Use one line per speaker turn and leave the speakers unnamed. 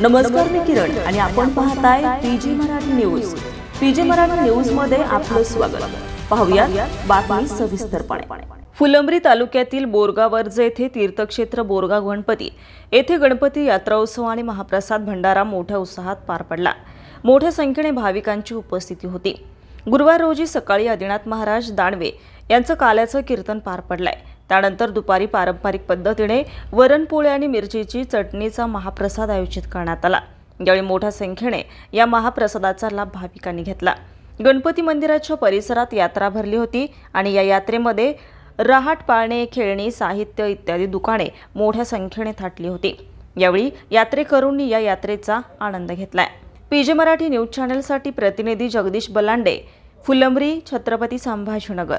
नमस्कार मी किरण आणि आपण पाहताय PG Marathi news. PG Marathi न्यूजमध्ये आपलं स्वागत. पाहूया बातमी सविस्तरपणे. फुलंब्री तालुक्यातील बोरगावर्ज येथे तीर्थक्षेत्र बोरगाव गणपती येथे गणपती यात्रा उत्सव आणि महाप्रसाद भंडारा मोठ्या उत्साहात पार पडला. मोठ्या संख्येने भाविकांची उपस्थिती होती. गुरुवार रोजी सकाळी आदिनाथ महाराज दानवे यांचं काल्याचं कीर्तन पार पडलंय. त्यानंतर दुपारी पारंपरिक पद्धतीने वरणपोळी आणि मिरचीची चटणीचा महाप्रसाद आयोजित करण्यात आला. यावेळी मोठ्या संख्येने या महाप्रसादाचा लाभ भाविकांनी घेतला. गणपती मंदिराच्या परिसरात यात्रा भरली होती आणि या यात्रेमध्ये रहाट पाळणे खेळणी साहित्य इत्यादी दुकाने मोठ्या संख्येने थाटली होती. यावेळी यात्रेकरूंनी या यात्रेचा आनंद घेतलाय. पीजे मराठी न्यूज चॅनलसाठी प्रतिनिधी जगदीश बलांडे फुलंबरी छत्रपती संभाजीनगर.